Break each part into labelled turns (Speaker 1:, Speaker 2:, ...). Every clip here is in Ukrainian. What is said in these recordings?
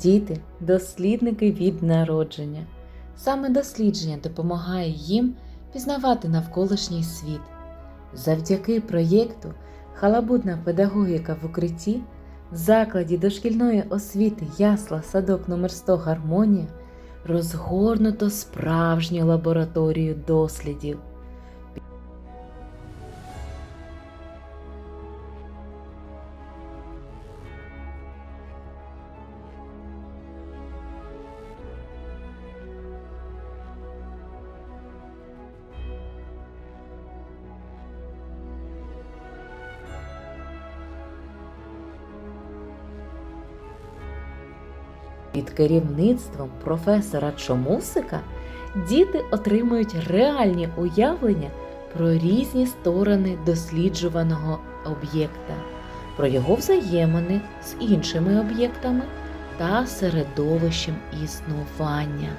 Speaker 1: Діти дослідники від народження. Саме дослідження допомагає їм пізнавати навколишній світ. Завдяки проєкту Халабудна педагогіка в укритті в закладі дошкільної освіти Ясла садок номер 100 Гармонія розгорнуто справжню лабораторію дослідів. Під керівництвом професора Чомусика діти отримують реальні уявлення про різні сторони досліджуваного об'єкта, про його взаємини з іншими об'єктами та середовищем існування.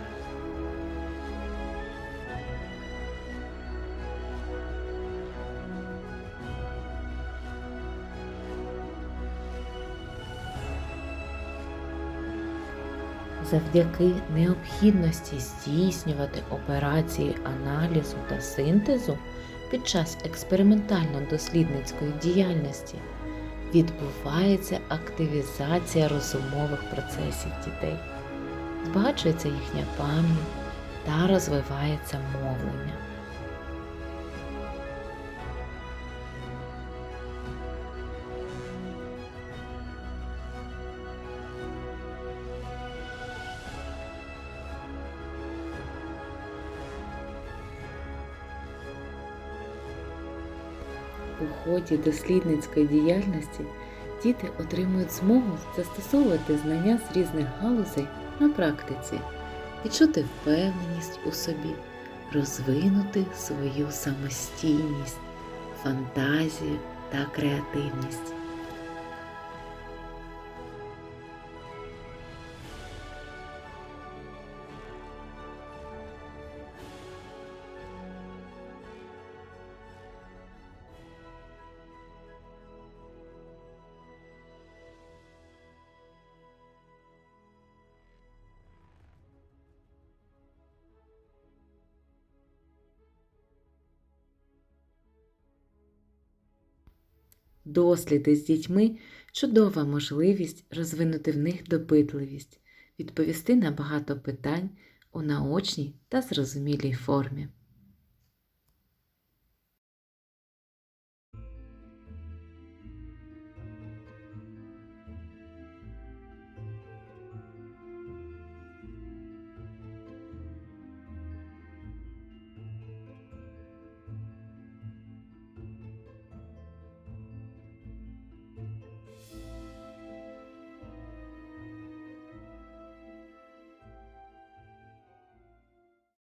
Speaker 1: Завдяки необхідності здійснювати операції аналізу та синтезу під час експериментально-дослідницької діяльності відбувається активізація розумових процесів дітей, збагачується їхня пам'ять та розвивається мовлення. У ході дослідницької діяльності діти отримують змогу застосовувати знання з різних галузей на практиці, відчути впевненість у собі, розвинути свою самостійність, фантазію та креативність. Досліди з дітьми чудова можливість розвинути в них допитливість, відповісти на багато питань у наочній та зрозумілій формі.